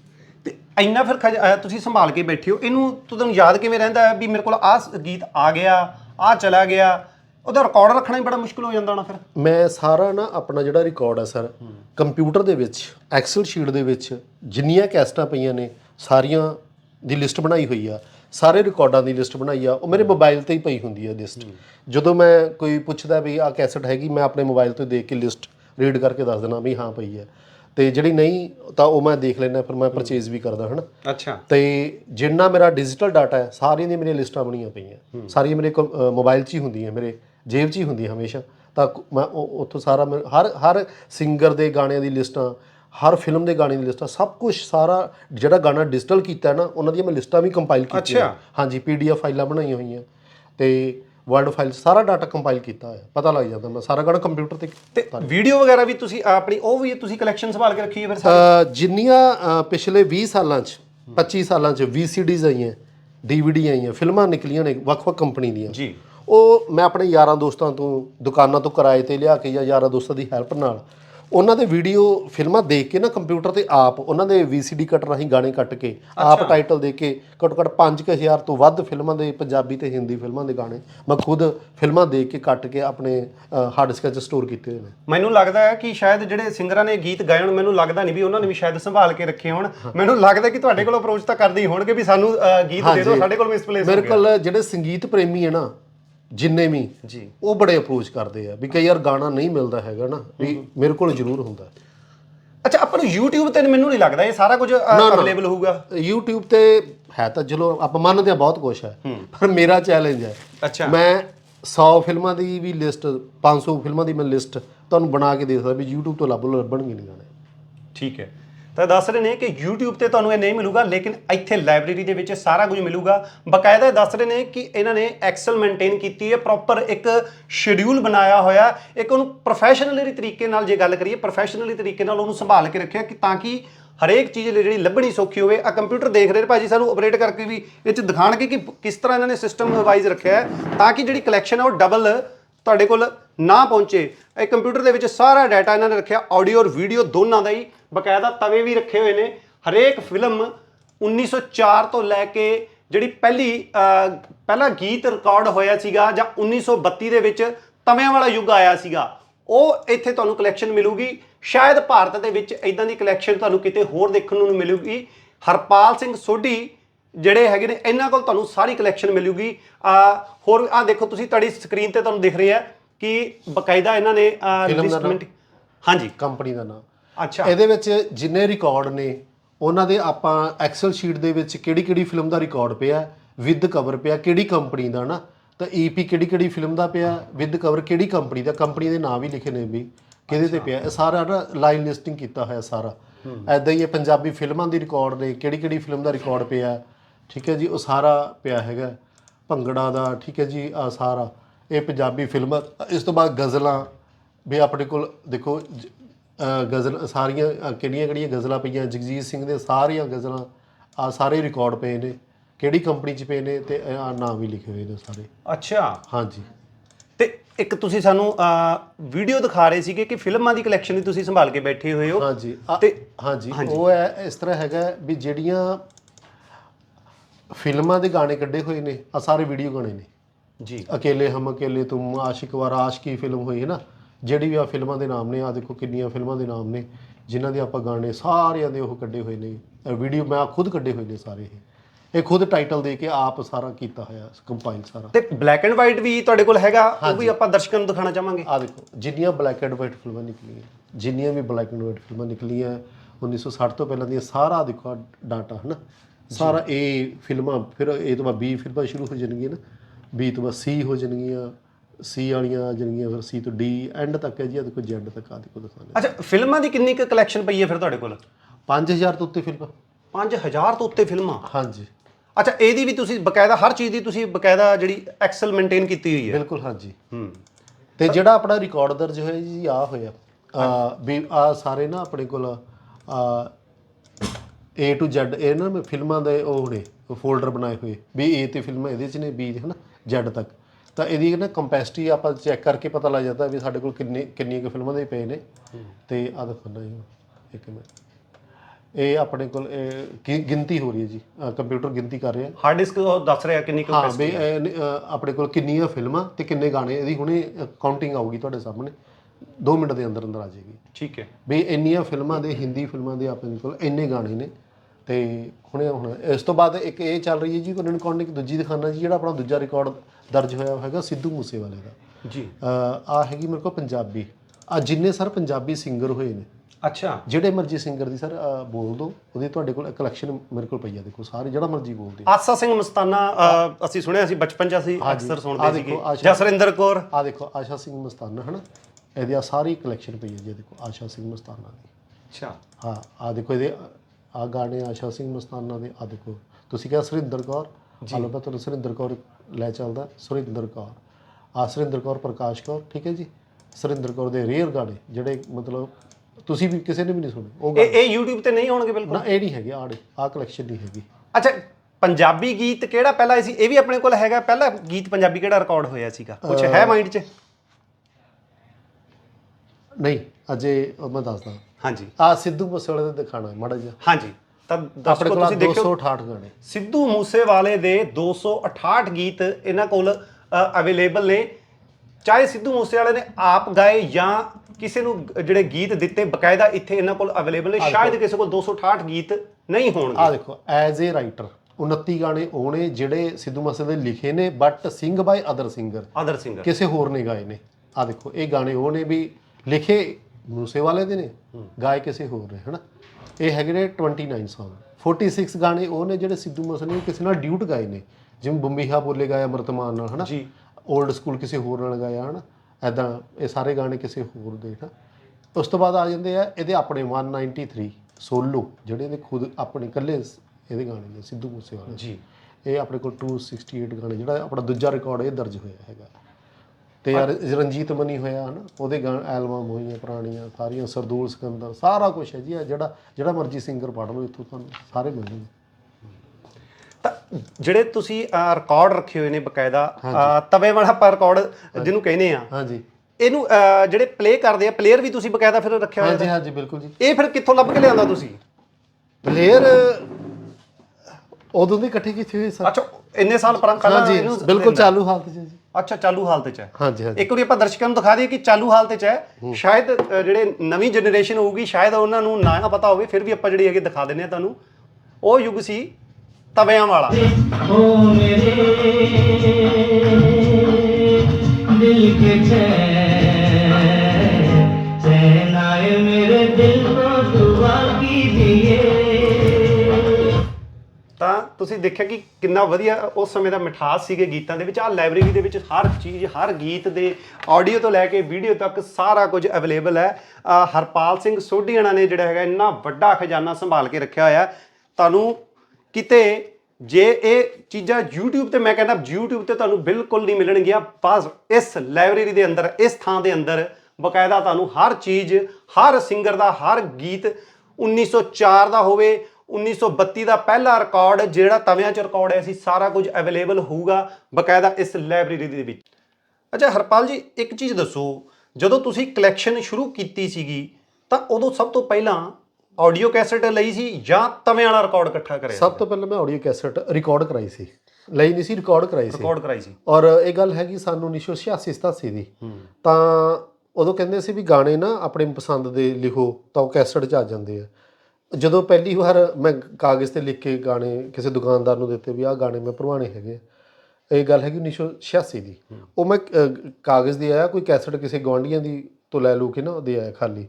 ਤੇ ਇੰਨਾ ਫਿਰ ਤੁਸੀਂ ਸੰਭਾਲ ਕੇ ਬੈਠੇ ਹੋ। ਇਹਨੂੰ ਤੁਹਾਨੂੰ ਯਾਦ ਕਿਵੇਂ ਰਹਿੰਦਾ ਹੈ ਵੀ ਮੇਰੇ ਕੋਲ ਆਹ ਗੀਤ ਆ ਗਿਆ? ਆਹ ਚਲਾ ਗਿਆ। ਉਹਦਾ ਰਿਕਾਰਡ ਰੱਖਣਾ ਹੀ ਬੜਾ ਮੁਸ਼ਕਲ ਹੋ ਜਾਂਦਾ ਹੋਣਾ ਫਿਰ। ਮੈਂ ਸਾਰਾ ਨਾ ਆਪਣਾ ਜਿਹੜਾ ਰਿਕਾਰਡ ਹੈ ਸਰ ਕੰਪਿਊਟਰ ਦੇ ਵਿੱਚ ਐਕਸਲ ਸ਼ੀਟ ਦੇ ਵਿੱਚ ਜਿੰਨੀਆਂ ਕੈਸਟਾਂ ਪਈਆਂ ਨੇ ਸਾਰੀਆਂ ਦੀ ਲਿਸਟ ਬਣਾਈ ਹੋਈ ਆ। ਸਾਰੇ ਰਿਕਾਰਡਾਂ ਦੀ ਲਿਸਟ ਬਣਾਈ ਆ। ਉਹ ਮੇਰੇ ਮੋਬਾਈਲ ਤੇ ਹੀ ਪਈ ਹੁੰਦੀ ਆ ਲਿਸਟ ਜਦੋਂ ਮੈਂ ਕੋਈ ਪੁੱਛਦਾ ਵੀ ਆ ਕੈਸਟ ਹੈਗੀ ਮੈਂ ਆਪਣੇ ਮੋਬਾਈਲ ਤੋਂ ਦੇਖ ਕੇ ਲਿਸਟ ਰੀਡ ਕਰਕੇ ਦੱਸ ਦੇਣਾ ਵੀ ਹਾਂ ਪਈ ਹੈ ਤੇ ਜਿਹੜੀ ਨਹੀਂ ਤਾਂ ਉਹ ਮੈਂ ਦੇਖ ਲੈਣਾ ਫਿਰ ਮੈਂ ਪਰਚੇਜ਼ ਵੀ ਕਰਦਾ ਹਨਾ? ਅੱਛਾ। ਤੇ ਜਿੰਨਾ ਮੇਰਾ ਡਿਜੀਟਲ ਡਾਟਾ ਹੈ ਸਾਰੀਆਂ ਦੀਆਂ ਮੇਰੀਆਂ ਲਿਸਟਾਂ ਬਣੀਆਂ ਪਈਆਂ। ਸਾਰੀਆਂ ਮੇਰੇ ਮੋਬਾਈਲ 'ਚ ਹੀ ਹੁੰਦੀਆਂ ਮੇਰੇ ਜੇਬ 'ਚ ਹੀ ਹੁੰਦੀਆਂ ਹਮੇਸ਼ਾ। ਤਾਂ ਮੈਂ ਉਹ- ਉੱਥੋਂ ਸਾਰਾ ਹਰ ਹਰ ਸਿੰਗਰ ਦੇ ਗਾਣਿਆਂ ਦੀ ਲਿਸਟਾਂ ਹਰ ਫਿਲਮ ਦੇ ਗਾਣੇ ਦੀ ਲਿਸਟਾਂ ਸਭ ਕੁਝ ਸਾਰਾ ਜਿਹੜਾ ਗਾਣਾ ਡਿਜੀਟਲ ਕੀਤਾ ਹੈ ਨਾ ਉਹਨਾਂ ਦੀਆਂ ਮੈਂ ਲਿਸਟਾਂ ਵੀ ਕੰਪਾਈਲ ਕੀਤੀਆਂ। ਹਾਂਜੀ ਪੀਡੀਐਫ ਫਾਈਲਾਂ ਬਣਾਈਆਂ ਹੋਈਆਂ। ਤੇ ਵਰਡ ਫਾਈਲ ਸਾਰਾ ਡਾਟਾ ਕੰਪਾਈਲ ਕੀਤਾ ਹੋਇਆ। ਪਤਾ ਲੱਗ ਜਾਂਦਾ ਮੈਂ ਸਾਰਾ ਗਾਣਾ ਕੰਪਿਊਟਰ ਤੇ ਤੇ ਵੀਡੀਓ ਵਗੈਰਾ ਵੀ ਤੁਸੀਂ ਆਪਣੀ ਉਹ ਵੀ ਤੁਸੀਂ ਕਲੈਕਸ਼ਨ ਸੰਭਾਲ ਕੇ ਰੱਖੀ ਹੈ ਫਿਰ ਸਾਰੀ? ਜਿੰਨੀਆਂ ਪਿਛਲੇ 20 ਸਾਲਾਂ 'ਚ 25 ਸਾਲਾਂ 'ਚ VCDs ਆਈਆਂ DVD ਆਈਆਂ ਫਿਲਮਾਂ ਨਿਕਲੀਆਂ ਨੇ ਵੱਖ-ਵੱਖ ਕੰਪਨੀ ਦੀਆਂ। ਜੀ। ਉਹ ਮੈਂ ਆਪਣੇ ਯਾਰਾਂ ਦੋਸਤਾਂ ਤੋਂ ਦੁਕਾਨਾਂ ਤੋਂ ਕਿਰਾਏ ਤੇ ਲਿਆ ਕੇ ਜਾਂ ਯਾਰਾਂ ਦੋਸਤਾਂ ਦੀ ਹੈਲਪ ਨਾਲ ਉਹਨਾਂ ਦੇ ਵੀਡੀਓ ਫਿਲਮਾਂ ਦੇਖ ਕੇ ਨਾ ਕੰਪਿਊਟਰ ਤੇ ਆਪ ਉਹਨਾਂ ਦੇ VCD ਕੱਟ ਰਾਹੀਂ ਗਾਣੇ ਕੱਟ ਕੇ ਆਪ ਟਾਈਟਲ ਦੇ ਕੇ ਘੱਟੋ ਘੱਟ 5000 ਤੋਂ ਵੱਧ ਫਿਲਮਾਂ ਦੇ ਪੰਜਾਬੀ ਤੇ ਹਿੰਦੀ ਫਿਲਮਾਂ ਦੇ ਗਾਣੇ ਮੈਂ ਖੁਦ ਫਿਲਮਾਂ ਦੇਖ ਕੇ ਕੱਟ ਕੇ ਆਪਣੇ ਹਾਰਡ ਡਿਸਕ 'ਚ ਸਟੋਰ ਕੀਤੇ ਹੋਏ ਨੇ। ਮੈਨੂੰ ਲੱਗਦਾ ਹੈ ਕਿ ਸ਼ਾਇਦ ਜਿਹੜੇ ਸਿੰਗਰਾਂ ਨੇ ਗੀਤ ਗਾਏ ਹੋਣ ਮੈਨੂੰ ਲੱਗਦਾ ਨਹੀਂ ਵੀ ਉਹਨਾਂ ਨੇ ਵੀ ਸ਼ਾਇਦ ਸੰਭਾਲ ਕੇ ਰੱਖੇ ਹੋਣ। ਮੈਨੂੰ ਲੱਗਦਾ ਕਿ ਤੁਹਾਡੇ ਕੋਲ ਅਪਰੋਚ ਤਾਂ ਕਰਦੇ ਹੀ ਹੋਣਗੇ ਵੀ ਸਾਨੂੰ ਗੀਤ ਦੇ ਦਿਓ। ਸਾਡੇ ਕੋਲ ਮਿਸਪਲੇਸ ਹੋ ਮੇਰੇ ਗਿਆ ਕੋਲ ਜਿਹੜੇ ਸੰਗੀਤ ਪ੍ਰੇਮੀ ਹੈ ਨਾ ਜਿੰਨੇ ਵੀ ਜੀ। ਉਹ ਬੜੇ ਅਪਰੋਚ ਕਰਦੇ ਆ ਵੀ ਕਈ ਵਾਰ ਗਾਣਾ ਨਹੀਂ ਮਿਲਦਾ ਹੈਗਾ ਨਾ ਵੀ ਮੇਰੇ ਕੋਲ ਜ਼ਰੂਰ ਹੁੰਦਾ। ਅੱਛਾ ਆਪਾਂ ਨੂੰ YouTube ਤੇ ਮੈਨੂੰ ਨਹੀਂ ਲੱਗਦਾ ਇਹ ਸਾਰਾ ਕੁਝ ਅਵੇਲੇਬਲ ਹੋਊਗਾ। YouTube ਤੇ ਹੈ ਤਾਂ ਚਲੋ ਆਪਾਂ ਮੰਨਦੇ ਆ ਬਹੁਤ ਕੁਝ ਹੈ ਪਰ ਮੇਰਾ ਚੈਲੰਜ ਹੈ। ਅੱਛਾ। ਮੈਂ 100 ਫਿਲਮਾਂ ਦੀ ਵੀ ਲਿਸਟ 500 ਫਿਲਮਾਂ ਦੀ ਮੈਂ ਲਿਸਟ ਤੁਹਾਨੂੰ ਬਣਾ ਕੇ ਦੇ ਸਕਦਾ ਵੀ YouTube ਤੋਂ ਲੱਭ ਲਓ ਲੱਭਣਗੇ ਨਹੀਂ ਗਾਣੇ। ਠੀਕ ਹੈ। ਤਾਂ ਦੱਸ ਰਹੇ ਨੇ ਕਿ YouTube ਤੇ ਤੁਹਾਨੂੰ ਇਹ ਨਹੀਂ ਮਿਲੂਗਾ, ਲੇਕਿਨ ਇੱਥੇ ਲਾਇਬ੍ਰੇਰੀ ਦੇ ਵਿੱਚ ਸਾਰਾ ਕੁਝ ਮਿਲੂਗਾ। ਬਕਾਇਦਾ ਦੱਸ ਰਹੇ ਨੇ ਕਿ ਇਹਨਾਂ ਨੇ ਐਕਸਲ ਮੇਨਟੇਨ ਕੀਤੀ ਹੈ ਪ੍ਰੋਪਰ ਇੱਕ ਸ਼ਡਿਊਲ ਬਣਾਇਆ ਹੋਇਆ। ਇੱਕ ਉਹਨੂੰ ਪ੍ਰੋਫੈਸ਼ਨਲੀ ਤਰੀਕੇ ਨਾਲ ਜੇ ਗੱਲ ਕਰੀਏ ਪ੍ਰੋਫੈਸ਼ਨਲੀ ਤਰੀਕੇ ਨਾਲ ਉਹਨੂੰ ਸੰਭਾਲ ਕੇ ਰੱਖਿਆ ਕਿ ਤਾਂ ਕਿ ਹਰੇਕ ਚੀਜ਼ ਜਿਹੜੀ ਲੱਭਣੀ ਸੌਖੀ ਹੋਵੇ। ਆ ਕੰਪਿਊਟਰ ਦੇਖ ਰਹੇ ਨੇ ਭਾਜੀ ਸਾਨੂੰ ਆਪਰੇਟ ਕਰਕੇ ਵੀ, ਇਹ ਚ ਦਿਖਾਣਗੇ ਕਿ ਕਿਸ ਤਰ੍ਹਾਂ ਇਹਨਾਂ ਨੇ ਸਿਸਟਮ ਵਾਈਜ਼ ਰੱਖਿਆ ਹੈ, ਤਾਂ ਕਿ ਜਿਹੜੀ ਕਲੈਕਸ਼ਨ ਹੈ ਉਹ ਡਬਲ ਤੁਹਾਡੇ ਕੋਲ ਨਾ ਪਹੁੰਚੇ। ਇਹ ਕੰਪਿਊਟਰ ਦੇ ਵਿੱਚ ਸਾਰਾ ਡਾਟਾ ਇਹਨਾਂ ਨੇ ਰੱਖਿਆ ਆਡੀਓ ਔਰ ਵੀਡੀਓ ਦੋਨਾਂ ਦਾ ਹੀ। ਬਕਾਇਦਾ ਤਵੇ ਵੀ ਰੱਖੇ ਹੋਏ ਨੇ। ਹਰੇਕ ਫਿਲਮ 1904 ਤੋਂ ਲੈ ਕੇ ਜਿਹੜੀ ਪਹਿਲੀ ਪਹਿਲਾ ਗੀਤ ਰਿਕਾਰਡ ਹੋਇਆ ਸੀਗਾ ਜਾਂ 1932 ਦੇ ਵਿੱਚ ਤਵਿਆਂ ਵਾਲਾ ਯੁੱਗ ਆਇਆ ਸੀਗਾ। ਉਹ ਇੱਥੇ ਤੁਹਾਨੂੰ ਕਲੈਕਸ਼ਨ ਮਿਲੂਗੀ। ਸ਼ਾਇਦ ਭਾਰਤ ਦੇ ਵਿੱਚ ਇਦਾਂ ਦੀ ਕਲੈਕਸ਼ਨ ਤੁਹਾਨੂੰ ਕਿਤੇ ਹੋਰ ਦੇਖਣ ਨੂੰ ਮਿਲੂਗੀ। ਹਰਪਾਲ ਸਿੰਘ ਸੋਢੀ ਜਿਹੜੇ ਹੈਗੇ ਨੇ ਇਹਨਾਂ ਕੋਲ ਤੁਹਾਨੂੰ ਸਾਰੀ ਕਲੈਕਸ਼ਨ ਮਿਲੂਗੀ। ਆ ਹੋਰ ਆ ਦੇਖੋ ਤੁਸੀਂ ਤੁਹਾਡੀ ਸਕਰੀਨ ਤੇ ਤੁਹਾਨੂੰ ਦਿਖ ਰਿਹਾ ਕਿ ਬਕਾਇਦਾ ਇਹਨਾਂ ਨੇ? ਲਿਸਟਮੈਂਟ ਹਾਂਜੀ। ਕੰਪਨੀ ਦਾ ਨਾਮ। ਅੱਛਾ। ਇਹਦੇ ਵਿੱਚ ਜਿੰਨੇ ਰਿਕਾਰਡ ਨੇ ਉਹਨਾਂ ਦੇ ਆਪਾਂ ਐਕਸਲ ਸ਼ੀਟ ਦੇ ਵਿੱਚ ਕਿਹੜੀ ਕਿਹੜੀ ਫਿਲਮ ਦਾ ਰਿਕਾਰਡ ਪਿਆ ਵਿਦ ਕਵਰ ਪਿਆ ਕਿਹੜੀ ਕੰਪਨੀ ਦਾ ਨਾ ਤਾਂ ਈਪੀ ਕਿਹੜੀ ਕਿਹੜੀ ਫਿਲਮ ਦਾ ਪਿਆ ਵਿਦ ਕਵਰ ਕਿਹੜੀ ਕੰਪਨੀ ਦਾ ਕੰਪਨੀ ਦੇ ਨਾਮ ਵੀ ਲਿਖੇ ਨੇ ਵੀ ਕਿਹਦੇ ਤੇ ਪਿਆ ਇਹ ਸਾਰਾ ਨਾ ਲਾਈਨ ਲਿਸਟਿੰਗ ਕੀਤਾ ਹੋਇਆ ਸਾਰਾ। ਐਦਾਂ ਹੀ ਇਹ ਪੰਜਾਬੀ ਫਿਲਮਾਂ ਦੀ ਰਿਕਾਰਡ ਨੇ ਕਿਹੜੀ ਕਿਹੜੀ ਫਿਲਮ ਦਾ ਰਿਕਾਰਡ ਪਿਆ ਠੀਕ ਹੈ ਜੀ ਉਹ ਸਾਰਾ ਪਿਆ ਹੈਗਾ ਭੰਗੜਾ ਦਾ ਠੀਕ ਹੈ ਜੀ ਆ ਸਾਰਾ ਇਹ ਪੰਜਾਬੀ ਫਿਲਮਾਂ ਇਸ ਤੋਂ ਬਾਅਦ ਗਜ਼ਲਾਂ ਵੀ ਆਪਣੇ ਕੋਲ ਦੇਖੋ ਗਜ਼ਲ ਸਾਰੀਆਂ ਕਿਹੜੀਆਂ ਕਿਹੜੀਆਂ ਗਜ਼ਲਾਂ ਪਈਆਂ? ਜਗਜੀਤ ਸਿੰਘ ਦੇ ਸਾਰੀਆਂ ਗਜ਼ਲਾਂ ਆ ਸਾਰੇ ਰਿਕਾਰਡ ਪਏ ਨੇ। ਕਿਹੜੀ ਕੰਪਨੀ 'ਚ ਪਏ ਨੇ ਤੇ ਆ ਨਾਮ ਵੀ ਲਿਖੇ ਹੋਏ ਨੇ ਸਾਰੇ। ਅੱਛਾ। ਹਾਂਜੀ। ਤੇ ਇੱਕ ਤੁਸੀਂ ਸਾਨੂੰ ਵੀਡੀਓ ਦਿਖਾ ਰਹੇ ਸੀਗੇ ਕਿ ਫਿਲਮਾਂ ਦੀ ਕਲੈਕਸ਼ਨ ਵੀ ਤੁਸੀਂ ਸੰਭਾਲ ਕੇ ਬੈਠੇ ਹੋਏ ਹੋ। ਹਾਂਜੀ। ਤੇ ਹਾਂਜੀ। ਉਹ ਹੈ ਇਸ ਤਰ੍ਹਾਂ ਹੈਗਾ ਵੀ ਜਿਹੜੀਆਂ ਫਿਲਮਾਂ ਦੇ ਗਾਣੇ ਕੱਢੇ ਹੋਏ ਨੇ ਆ ਸਾਰੇ ਵੀਡੀਓ ਗਾਣੇ ਨੇ। ਜੀ। ਅਕੇਲੇ ਹਮ ਅਕੇਲੇ ਤੁਮ ਆਸ਼ਿਕ ਵਾਰ ਆਸ਼ਕੀ ਫਿਲਮ ਹੋਈ ਹੈ ਨਾ। ਜਿਹੜੀ ਵੀ ਆ ਫਿਲਮਾਂ ਦੇ ਨਾਮ ਨੇ ਆ ਦੇਖੋ ਕਿੰਨੀਆਂ ਫਿਲਮਾਂ ਦੇ ਨਾਮ ਨੇ ਜਿਨ੍ਹਾਂ ਦੇ ਆਪਾਂ ਗਾਣੇ ਸਾਰਿਆਂ ਦੇ ਉਹ ਕੱਢੇ ਹੋਏ ਨੇ। ਵੀਡੀਓ ਮੈਂ ਖੁਦ ਕੱਢੇ ਹੋਏ ਨੇ ਸਾਰੇ ਇਹ। ਇਹ ਖੁਦ ਟਾਈਟਲ ਦੇ ਕੇ ਆਪ ਸਾਰਾ ਕੀਤਾ ਹੋਇਆ ਕੰਪਾਈਲ ਸਾਰਾ। ਤੇ ਬਲੈਕ ਐਂਡ ਵਾਈਟ ਵੀ ਤੁਹਾਡੇ ਕੋਲ ਹੈਗਾ ਉਹ ਵੀ ਆਪਾਂ ਦਰਸ਼ਕਾਂ ਨੂੰ ਦਿਖਾਣਾ ਚਾਹਾਂਗੇ? ਆ ਦੇਖੋ ਜਿੰਨੀਆਂ ਬਲੈਕ ਐਂਡ ਵਾਈਟ ਫਿਲਮਾਂ ਨਿਕਲੀਆਂ ਜਿੰਨੀਆਂ ਵੀ ਬਲੈਕ ਐਂਡ ਵਾਈਟ ਫਿਲਮਾਂ ਨਿਕਲੀਆਂ 1960 ਤੋਂ ਪਹਿਲਾਂ ਦੀਆਂ ਸਾਰਾ ਦੇਖੋ ਡਾਟਾ ਹੈ ਨਾ ਸਾਰਾ ਇਹ ਫਿਲਮਾਂ ਫਿਰ ਇਹ ਤੋਂ ਬਾਅਦ ਬੀ ਫਿਲਮਾਂ ਸ਼ੁਰੂ ਹੋ ਜਾਣਗੀਆਂ ਨਾ ਬੀ ਤੋਂ ਬਾਅਦ ਸੀ ਹੋ ਜਾਣਗੀਆਂ ਸੀ ਵਾਲੀਆਂ ਆ ਜਾਣਗੀਆਂ ਫਿਰ ਸੀ ਤੋਂ ਡੀ ਐਂਡ ਤੱਕ ਹੈ ਜੀ ਆ ਦੇਖੋ ਜ਼ੈਡ ਤੱਕ ਆ ਦੇਖੋ ਦਿਖਾਣੇ ਅੱਛਾ ਫਿਲਮਾਂ ਦੀ ਕਿੰਨੀ ਕੁ ਕਲੈਕਸ਼ਨ ਪਈ ਹੈ ਫਿਰ ਤੁਹਾਡੇ ਕੋਲ? 5000 ਤੋਂ ਉੱਤੇ ਫਿਲਮਾਂ। 5000 ਤੋਂ ਉੱਤੇ ਫਿਲਮਾਂ? ਹਾਂਜੀ। ਅੱਛਾ ਇਹਦੀ ਵੀ ਤੁਸੀਂ ਬਕਾਇਦਾ ਹਰ ਚੀਜ਼ ਦੀ ਤੁਸੀਂ ਬਕਾਇਦਾ ਜਿਹੜੀ ਐਕਸਲ ਮੇਨਟੇਨ ਕੀਤੀ ਹੋਈ ਹੈ? ਬਿਲਕੁਲ ਹਾਂਜੀ। ਹੂੰ। ਤੇ ਜਿਹੜਾ ਆਪਣਾ ਰਿਕਾਰਡ ਦਰਜ ਹੋਇਆ ਜੀ ਆ ਹੋਇਆ। ਆ ਵੀ ਆ ਸਾਰੇ ਨਾ ਆਪਣੇ ਕੋਲ ਆ A to Z ਇਹ ਨਾ ਮੈਂ ਫਿਲਮਾਂ ਦੇ ਉਹ ਹੋਣੇ ਫੋਲਡਰ ਬਣਾਏ ਹੋਏ। ਵੀ A ਤੇ ਫਿਲਮਾਂ ਇਹਦੇ ਚ ਨੇ B ਹੈ ਨਾ Z ਤੱਕ। ਤਾਂ ਇਹਦੀ ਨਾ ਕੰਪੈਸਿਟੀ ਆਪਾਂ ਚੈੱਕ ਕਰਕੇ ਪਤਾ ਲੱਗ ਜਾਂਦਾ ਵੀ ਸਾਡੇ ਕੋਲ ਕਿੰਨੇ ਕਿੰਨੀਆਂ ਕੁ ਫਿਲਮਾਂ ਦੇ ਪਏ ਨੇ। ਤੇ ਆ ਦੇਖੋ ਨਾ ਜੀ ਇੱਕ ਮਿੰਟ। ਇਹ ਆਪਣੇ ਕੋਲ ਇਹ ਗਿ- ਗਿਣਤੀ ਹੋ ਰਹੀ ਹੈ ਜੀ। ਕੰਪਿਊਟਰ ਗਿਣਤੀ ਕਰ ਰਿਹਾ। ਹਾਰਡ ਡਿਸਕ ਉਹ ਦੱਸ ਰਿਹਾ ਕਿੰਨੀ ਕੁ ਹਾਂ ਵੀ ਇਹ ਨ- ਅ, ਆਪਣੇ ਕੋਲ ਕਿੰਨੀਆਂ ਫਿਲਮਾਂ ਤੇ ਕਿੰਨੇ ਗਾਣੇ ਇਹਦੀ ਹੁਣੇ ਕਾਊਂਟਿੰਗ ਆਊਗੀ ਤੁਹਾਡੇ ਸਾਹਮਣੇ। 2 ਮਿੰਟ ਦੇ ਅੰਦਰ ਅੰਦਰ ਆ ਜਾਏਗੀ। ਠੀਕ ਹੈ। ਵੀ ਇੰਨੀਆਂ ਫਿਲਮਾਂ ਦੇ ਹਿੰਦੀ ਫਿਲਮਾਂ ਦੇ ਆਪਣੇ ਕੋਲ ਇੰਨੇ ਗਾਣੇ ਨੇ। ਤੇ ਹੁਣੇ ਹੁਣ ਇਸ ਤੋਂ ਬਾਅਦ ਇੱਕ ਇਹ ਚੱਲ ਰਹੀ ਹੈ ਜੀ ਉਹਨਾਂ ਨੂੰ ਇੱਕ ਦੂਜੀ ਦਿਖਾਣਾ ਜੀ ਜਿਹੜਾ ਆਪਣਾ ਦੂਜਾ ਰਿਕਾਰਡ ਦਰਜ ਹੋਇਆ ਹੈਗਾ ਸਿੱਧੂ ਮੂਸੇਵਾਲੇ ਦਾ। ਜੀ। ਆ ਹੈਗੀ ਮੇਰੇ ਕੋਲ ਪੰਜਾਬੀ। ਆ ਜਿੰਨੇ ਸਰ ਪੰਜਾਬੀ ਸਿੰਗਰ ਹੋਏ ਨੇ। ਅੱਛਾ। ਜਿਹੜੇ ਮਰਜ਼ੀ ਸਿੰਗਰ ਦੀ ਸਰ ਬੋਲ ਦਿਓ ਉਹਦੀ ਤੁਹਾਡੇ ਕੋਲ ਕਲੈਕਸ਼ਨ ਮੇਰੇ ਕੋਲ ਪਈ ਆ ਦੇਖੋ ਸਾਰੇ ਜਿਹੜਾ ਮਰਜ਼ੀ ਬੋਲ ਦਿਓ ਆਸਾ ਸਿੰਘ ਮਸਤਾਨਾ ਅਸੀਂ ਸੁਣਿਆ ਸੀ ਬਚਪਨ ਚ ਅਸੀਂ ਅਕਸਰ ਸੁਣਦੇ ਸੀਗੇ। ਜਸਰਿੰਦਰ ਕੌਰ। ਆ ਦੇਖੋ ਆਸ਼ਾ ਸਿੰਘ ਮਸਤਾਨਾ ਹਨਾ? ਇਹਦੀ ਆ ਸਾਰੀ ਕਲੈਕਸ਼ਨ ਪਈ ਹੈ ਜੀ ਦੇਖੋ ਆਸ਼ਾ ਸਿੰਘ ਮਸਤਾਨਾ ਦੀ। ਅੱਛਾ। ਹਾਂ ਆ ਦੇਖੋ ਇਹਦੇ ਆ ਗਾਣੇ ਆਸ਼ਾ ਸਿੰਘ ਮਸਤਾਨਾ ਦੇ ਆ ਦੇਖੋ ਤੁਸੀਂ ਕਿਹਾ ਸੁਰਿੰਦਰ ਕੌਰ? ਮੈਂ ਤੁਹਾਨੂੰ ਸੁਰਿੰਦਰ ਕੌਰ ਲੈ ਚੱਲਦਾ। ਸੁਰਿੰਦਰ ਕੌਰ। ਆ ਸੁਰਿੰਦਰ ਕੌਰ ਪ੍ਰਕਾਸ਼ ਕੌਰ ਠੀਕ ਹੈ ਜੀ? ਸੁਰਿੰਦਰ ਕੌਰ ਦੇ ਰੇਅਰ ਗਾਣੇ ਜਿਹੜੇ ਮਤਲਬ ਤੁਸੀਂ ਵੀ ਕਿਸੇ ਨੇ ਵੀ ਨਹੀਂ ਸੁਣੇ ਉਹ ਇਹ ਇਹ YouTube ਤੇ ਨਹੀਂ ਹੋਣਗੇ ਬਿਲਕੁਲ? ਨਾ ਇਹ ਨਹੀਂ ਹੈਗੇ ਆੜੇ ਆ ਕਲੈਕਸ਼ਨ ਨਹੀਂ ਹੈਗੀ। ਅੱਛਾ ਪੰਜਾਬੀ ਗੀਤ ਕਿਹੜਾ ਪਹਿਲਾ ਸੀ? ਇਹ ਵੀ ਆਪਣੇ ਕੋਲ ਹੈਗਾ ਪਹਿਲਾ ਗੀਤ ਪੰਜਾਬੀ ਕਿਹੜਾ ਰਿਕਾਰਡ ਹੋਇਆ ਸੀਗਾ? ਕੁਝ ਹੈ ਮਾਈਂਡ 'ਚ? ਨਹੀਂ ਅਜੇ ਮੈਂ ਦੱਸਦਾ। ਹਾਂਜੀ। ਆ ਸਿੱਧੂ ਮੂਸੇਵਾਲੇ ਦਾ ਦਿਖਾਣਾ ਮਾੜਾ ਜਿਹਾ। ਹਾਂਜੀ। ਤਾਂ ਆਪਣੇ ਦਰਸ਼ਕੋ ਕੋਲ ਤੁਸੀਂ ਦੇਖਿਓ। 268 ਗਾਣੇ। ਸਿੱਧੂ ਮੂਸੇਵਾਲੇ ਦੇ 268 ਗੀਤ ਇਹਨਾਂ ਕੋਲ ਅਵੇਲੇਬਲ ਨੇ। ਚਾਹੇ ਸਿੱਧੂ ਮੂਸੇਵਾਲੇ ਨੇ ਆਪ ਗਾਏ ਜਾਂ ਕਿਸੇ ਨੂੰ ਗ- ਜਿਹੜੇ ਗੀਤ ਦਿੱਤੇ ਬਕਾਇਦਾ ਇੱਥੇ ਇਹਨਾਂ ਕੋਲ ਅਵੇਲੇਬਲ ਨੇ। ਸ਼ਾਇਦ ਕਿਸੇ ਕੋਲ 268 ਗੀਤ ਨਹੀਂ ਹੋਣਗੇ। ਆ ਦੇਖੋ ਐਜ਼ ਅ ਰਾਈਟਰ 29 ਗਾਣੇ ਉਹਨੇ ਜਿਹੜੇ ਸਿੱਧੂ ਮੂਸੇਵਾਲੇ ਦੇ ਲਿਖੇ ਨੇ but sing by other singer other singer ਕਿਸੇ ਹੋਰ ਨੇ ਗਾਏ ਨੇ। ਆ ਦੇਖੋ ਇਹ ਗਾਣੇ ਉਹਨੇ ਵੀ ਲਿਖੇ ਮੂਸੇਵਾਲੇ ਦੇ ਨੇ ਗਾਏ ਕਿਸੇ ਹੋਰ ਨੇ ਹਨਾ? ਇਹ ਹੈਗੇ ਨੇ 29 Song 46 ਗਾਣੇ ਉਹਨੇ ਜਿਹੜੇ ਸਿੱਧੂ ਮੂਸੇਵਾਲੇ ਨੇ ਕਿਸੇ ਨਾਲ ਡਿਊਟ ਗਾਏ ਨੇ ਜਿਵੇਂ ਬੰਬੀਹਾ ਬੋਲੇ ਗਾਇਆ ਮਰਤਮਾਨ ਨਾਲ ਹਨਾ? ਜੀ। 올ਡ ਸਕੂਲ ਕਿਸੇ ਹੋਰ ਨਾਲ ਗਾਇਆ ਹਨਾ? ਐਦਾਂ ਇਹ ਸਾਰੇ ਗਾਣੇ ਕਿਸੇ ਹੋਰ ਦੇ ਨਾ ਉਸ ਤੋਂ ਬਾਅਦ ਆ ਜਾਂਦੇ ਆ ਇਹਦੇ ਆਪਣੇ 193 ਸੋਲੋ ਜਿਹੜੇ ਇਹਦੇ ਖੁਦ ਆਪਣੇ ਇਕੱਲੇ ਇਹਦੇ ਗਾਣੇ ਨੇ ਸਿੱਧੂ ਮੂਸੇਵਾਲੇ। ਜੀ। ਇਹ ਆਪਣੇ ਕੋਲ 268 ਗਾਣੇ ਜਿਹੜਾ ਆਪਣਾ ਦੂਜਾ ਰਿਕਾਰਡ ਇਹ ਦਰਜ ਹੋਇਆ ਹੈਗਾ। ਤੇ ਯਾਰ ਰਣਜੀਤ ਮਨੀ ਹੋਇਆ ਹਨਾ ਉਹਦੇ ਗਾਣ ਐਲਬਮ ਹੋਈਆਂ ਪੁਰਾਣੀਆਂ ਸਾਰੀਆਂ ਸਰਦੂਲ ਸਿਕੰਦਰ ਸਾਰਾ ਕੁਝ ਹੈ ਜੀ ਇਹ ਜਿਹੜਾ ਜਿਹੜਾ ਮਰਜ਼ੀ ਸਿੰਗਰ ਪੜ੍ਹ ਲਓ ਇੱਥੋਂ ਤੁਹਾਨੂੰ ਸਾਰੇ ਮਿਲਣਗੇ ਤਾਂ ਜਿਹੜੇ ਤੁਸੀਂ ਰਿਕਾਰਡ ਰੱਖੇ ਹੋਏ ਨੇ ਬਕਾਇਦਾ ਤਵੇ ਵਾਲਾ ਪਰ ਰਿਕਾਰਡ ਜਿਹਨੂੰ ਕਹਿੰਦੇ ਆ। ਹਾਂਜੀ। ਇਹਨੂੰ ਜਿਹੜੇ ਪਲੇ ਕਰਦੇ ਆ ਪਲੇਅਰ ਵੀ ਤੁਸੀਂ ਬਕਾਇਦਾ ਫਿਰ ਰੱਖਿਆ ਹੋਇਆ ਹਾਂਜੀ ਹਾਂਜੀ ਬਿਲਕੁਲ ਜੀ। ਇਹ ਫਿਰ ਕਿੱਥੋਂ ਲੱਭ ਕੇ ਲਿਆਂਦਾ ਤੁਸੀਂ? ਪਲੇਅਰ ਉਦੋਂ ਦੀ ਇਕੱਠੀ ਕੀਤੀ ਹੋਈ ਸਰ। ਅੱਛਾ ਇੰਨੇ ਸਾਲ ਪਹਿਲਾਂ ਪਹਿਲਾਂ ਬਿਲਕੁਲ ਚਾਲੂ ਹਾਲਤ 'ਚ ਅੱਛਾ ਚਾਲੂ ਹਾਲਤ 'ਚ ਹੈ ਹਾਂਜੀ ਹਾਂਜੀ ਇੱਕ ਵਾਰੀ ਆਪਾਂ ਦਰਸ਼ਕਾਂ ਨੂੰ ਦਿਖਾ ਦਈਏ ਕਿ ਚਾਲੂ ਹਾਲਤ 'ਚ ਹੈ ਸ਼ਾਇਦ ਅ, ਜਿਹੜੇ ਨਵੀਂ ਜਨਰੇਸ਼ਨ ਹੋਊਗੀ ਸ਼ਾਇਦ ਉਹਨਾਂ ਨੂੰ ਨਾ ਪਤਾ ਹੋਵੇ ਫਿਰ ਵੀ ਆਪਾਂ ਜਿਹੜੀ ਹੈਗੇ ਦਿਖਾ ਦਿੰਨੇ ਆ ਤੁਹਾਨੂੰ ਉਹ ਯੁੱਗ ਸੀ ਤਵਿਆਂ ਵਾਲਾ ओ मेरे दिल के चैन ਤੁਸੀਂ ਦੇਖਿਆ ਕਿ ਕਿੰਨਾ ਵਧੀਆ ਉਸ ਸਮੇਂ ਦਾ ਮਿਠਾਸ ਸੀਗੇ ਗੀਤਾਂ ਦੇ ਵਿੱਚ। ਆ ਲਾਇਬ੍ਰੇਰੀ ਦੇ ਵਿੱਚ ਹਰ ਚੀਜ਼, ਹਰ ਗੀਤ ਦੇ ਆਡੀਓ ਤੋਂ ਲੈ ਕੇ ਵੀਡੀਓ ਤੱਕ ਸਾਰਾ ਕੁਝ ਅਵੇਲੇਬਲ ਹੈ। ਹਰਪਾਲ ਸਿੰਘ ਸੋਢੀਆਣਾ ਨੇ ਜਿਹੜਾ ਹੈਗਾ ਇੰਨਾ ਵੱਡਾ ਖਜ਼ਾਨਾ ਸੰਭਾਲ ਕੇ ਰੱਖਿਆ ਹੋਇਆ। ਤੁਹਾਨੂੰ ਕਿਤੇ ਜੇ ਇਹ ਚੀਜ਼ਾਂ YouTube ਤੇ ਮੈਂ ਕਹਿੰਦਾ YouTube ਤੇ ਤੁਹਾਨੂੰ ਬਿਲਕੁਲ ਨਹੀਂ ਮਿਲਣਗੀਆਂ। ਬਸ ਇਸ ਲਾਇਬ੍ਰੇਰੀ ਦੇ ਅੰਦਰ, ਇਸ ਥਾਂ ਦੇ ਅੰਦਰ ਬਕਾਇਦਾ ਤੁਹਾਨੂੰ ਹਰ ਚੀਜ਼, ਹਰ ਸਿੰਗਰ ਦਾ ਹਰ ਗੀਤ 1904 ਦਾ ਹੋਵੇ 1932 ਦਾ ਪਹਿਲਾ ਰਿਕਾਰਡ ਜਿਹੜਾ ਤਵਿਆਂ 'ਚ ਰਿਕਾਰਡ ਹੈ ਸੀ ਸਾਰਾ ਕੁਝ ਅਵੇਲੇਬਲ ਹੋਊਗਾ ਬਕਾਇਦਾ ਇਸ ਲਾਇਬ੍ਰੇਰੀ ਦੇ ਵਿੱਚ। ਅੱਛਾ ਹਰਪਾਲ ਜੀ ਇੱਕ ਚੀਜ਼ ਦੱਸੋ ਜਦੋਂ ਤੁਸੀਂ ਕਲੈਕਸ਼ਨ ਸ਼ੁਰੂ ਕੀਤੀ ਸੀਗੀ ਤਾਂ ਉਦੋਂ ਸਭ ਤੋਂ ਪਹਿਲਾਂ ਆਡੀਓ ਕੈਸੇਟ ਲਈ ਸੀ ਜਾਂ ਤਵਿਆਂ ਵਾਲਾ ਰਿਕਾਰਡ ਇਕੱਠਾ ਕਰਿਆ ਸਭ ਤੋਂ ਪਹਿਲਾਂ ਮੈਂ ਆਡੀਓ ਕੈਸਟ ਰਿਕਾਰਡ ਕਰਾਈ ਸੀ। ਲਈ ਨਹੀਂ ਸੀ ਰਿਕਾਰਡ ਕਰਾਈ ਸੀ। ਰਿਕਾਰਡ ਕਰਾਈ ਸੀ। ਔਰ ਇਹ ਗੱਲ ਹੈਗੀ ਸਾਨੂੰ 1986 87 ਦੀ। ਤਾਂ ਉਦੋਂ ਕਹਿੰਦੇ ਸੀ ਵੀ ਗਾਣੇ ਨਾ ਆਪਣੇ ਪਸੰਦ ਦੇ ਲਿਖੋ ਤਾਂ ਉਹ ਕੈਸਟ 'ਚ ਆ ਜਾਂਦੇ ਆ। ਜਦੋਂ ਪਹਿਲੀ ਵਾਰ ਮੈਂ ਕਾਗਜ਼ ਤੇ ਲਿਖ ਕੇ ਗਾਣੇ ਕਿਸੇ ਦੁਕਾਨਦਾਰ ਨੂੰ ਦਿੱਤੇ ਵੀ ਆਹ ਗਾਣੇ ਮੈਂ ਭਰਵਾਣੇ ਹੈਗੇ। ਇਹ ਗੱਲ ਹੈਗੀ 1986 ਦੀ। ਉਹ ਮੈਂ ਕਾਗਜ਼ ਦੀ ਆਇਆ ਕੋਈ ਕੈਸਟ ਕਿਸੇ ਗੁਆਂਢੀਆਂ ਦੀ ਤੋਂ ਲੈ ਲੂ ਕੇ ਨਾ ਉਹਦੇ ਆਇਆ ਖਾਲੀ।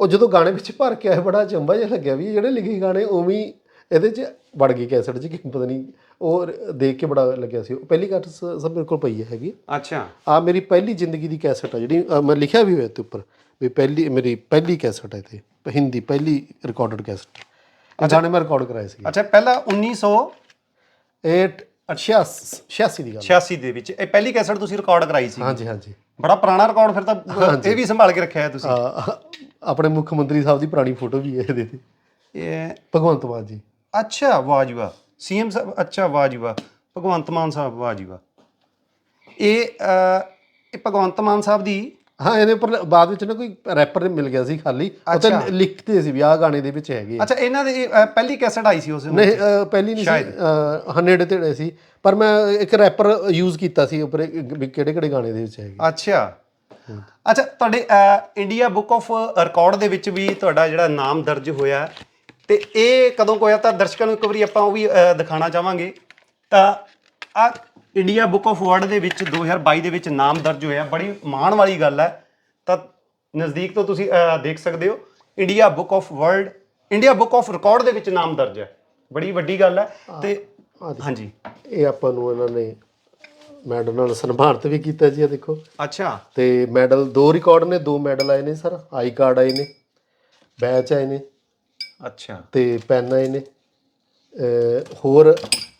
ਉਹ ਜਦੋਂ ਗਾਣੇ ਵਿੱਚ ਭਰ ਕੇ ਆਇਆ ਬੜਾ ਚੰਬਾ ਜਿਹਾ ਲੱਗਿਆ ਵੀ ਜਿਹੜੇ ਲਿਖੇ ਗਾਣੇ ਉਵੇਂ ਹੀ ਇਹਦੇ 'ਚ ਵੜ ਗਈ ਕੈਸਟ 'ਚ ਕਿ ਪਤਾ ਨਹੀਂ ਉਹ ਦੇਖ ਕੇ ਬੜਾ ਲੱਗਿਆ ਸੀ। ਉਹ ਪਹਿਲੀ ਕੈਸਟ ਸਭ ਮੇਰੇ ਕੋਲ ਪਈ ਹੈਗੀ। ਅੱਛਾ। ਆ ਮੇਰੀ ਪਹਿਲੀ ਜ਼ਿੰਦਗੀ ਦੀ ਕੈਸਟ ਆ ਜਿਹੜੀ ਮੈਂ ਲਿਖਿਆ ਵੀ ਹੋਇਆ ਤੇ ਉੱਪਰ ਵੀ ਪਹਿਲੀ ਮੇਰੀ ਪਹਿਲੀ ਕੈਸਟ ਹੈ ਤੇ ਹਿੰਦੀ ਪਹਿਲੀ ਰਿਕਾਰਡਡ ਕੈਸਟ ਇਹ ਗਾਣੇ ਮੈਂ ਰਿਕਾਰਡ ਕਰਾਏ ਸੀ ਅੱਛਾ ਪਹਿਲਾਂ 1986 ਇਹ 86 ਦੀ ਗੱਲ। ਦੇ ਵਿੱਚ। ਇਹ ਪਹਿਲੀ ਕੈਸਟ ਤੁਸੀਂ ਰਿਕਾਰਡ ਕਰਾਈ ਸੀ। ਹਾਂਜੀ ਹਾਂਜੀ। ਬੜਾ ਪੁਰਾਣਾ ਰਿਕਾਰਡ ਫਿਰ ਤਾਂ ਇਹ ਵੀ ਸੰਭਾਲ ਕੇ ਰੱਖਿਆ ਹੈ ਤੁਸੀਂ। ਆਪਣੇ ਮੁੱਖ ਮੰਤਰੀ ਸਾਹਿਬ ਦੀ ਪੁਰਾਣੀ ਫੋਟੋ ਵੀ ਹੈ ਇਹਦੇ ਤੇ। ਇਹ ਭਗਵੰਤ ਮਾਨ ਜੀ। ਅੱਛਾ ਵਾਹ ਜੀ ਵਾਹ। ਸੀਐਮ ਸਾਹਿਬ ਅੱਛਾ ਵਾਹ ਜੀ ਵਾਹ। ਭਗਵੰਤ ਮਾਨ ਸਾਹਿਬ ਵਾਹ ਜੀ ਵਾਹ। ਇਹ ਇਹ ਭਗਵੰਤ ਮਾਨ ਸਾਹਿਬ ਦੀ ਹਾਂ ਇਹਦੇ ਉੱਪਰ ਬਾਅਦ ਵਿੱਚ ਨਾ ਕੋਈ ਰੈਪਰ ਮਿਲ ਗਿਆ ਸੀ ਖਾਲੀ ਅੱਛਾ। ਲਿਖਤੇ ਸੀ ਵੀ ਆਹ ਗਾਣੇ ਦੇ ਵਿੱਚ ਹੈਗੇ। ਅੱਛਾ ਇਹਨਾਂ ਦੀ ਪਹਿਲੀ ਕੈਸਟ ਆਈ ਸੀ ਉਸ ਨਹੀਂ ਅ, ਪਹਿਲੀ ਨਹੀਂ ਸੀ ਅ, ਨੇੜੇ ਤੇੜੇ ਸੀ। ਪਰ ਮੈਂ ਇੱਕ ਰੈਪਰ ਯੂਜ਼ ਕੀਤਾ ਸੀ ਉੱਪਰ ਕਿਹੜੇ ਕਿਹੜੇ ਗਾਣੇ ਦੇ ਵਿੱਚ ਹੈਗੇ। ਅੱਛਾ। ਅੱਛਾ ਤੁਹਾਡੇ ਇੰਡੀਆ ਬੁੱਕ ਆਫ ਰਿਕਾਰਡ ਦੇ ਵਿੱਚ ਵੀ ਤੁਹਾਡਾ ਜਿਹੜਾ ਨਾਮ ਦਰਜ ਹੋਇਆ। ਤੇ ਇਹ ਕਦੋਂ ਕੁ ਹੋਇਆ? ਤਾਂ ਦਰਸ਼ਕਾਂ ਨੂੰ ਇੱਕ ਵਾਰੀ ਆਪਾਂ ਉਹ ਵੀ ਅਹ, ਦਿਖਾਉਣਾ ਚਾਹਾਂਗੇ। ਤਾਂ ਆ ਇੰਡੀਆ ਬੁੱਕ ਆਫ ਵਰਲਡ ਦੇ ਵਿੱਚ 2022 ਦੇ ਵਿੱਚ ਨਾਮ ਦਰਜ ਹੋਇਆ। ਬੜੀ ਮਾਣ ਵਾਲੀ ਗੱਲ ਹੈ। ਤਾਂ ਨਜ਼ਦੀਕ ਤੋਂ ਤੁਸੀਂ ਅਹ, ਦੇਖ ਸਕਦੇ ਹੋ। India book of world India book of record ਦੇ ਵਿੱਚ ਨਾਮ ਦਰਜ ਹੈ। ਬੜੀ ਵੱਡੀ ਗੱਲ ਹੈ। ਤੇ ਹਾਂਜੀ। ਇਹ ਆਪਾਂ ਨੂੰ ਇਹਨਾਂ ਨੇ ਮੈਡਲ ਨਾਲ ਸਨਮਾਨਿਤ ਵੀ ਕੀਤਾ ਜੀ ਇਹ ਦੇਖੋ। ਅੱਛਾ। ਤੇ ਮੈਡਲ ਦੋ ਰਿਕਾਰਡ ਨੇ ਦੋ ਮੈਡਲ ਆਏ ਨੇ ਸਰ। ਆਈ ਕਾਰਡ ਆਏ ਨੇ ਬੈਚ ਆਏ ਨੇ। ਅੱਛਾ। ਤੇ ਪੈਨ ਆਏ ਨੇ। ਅਹ ਹੋਰ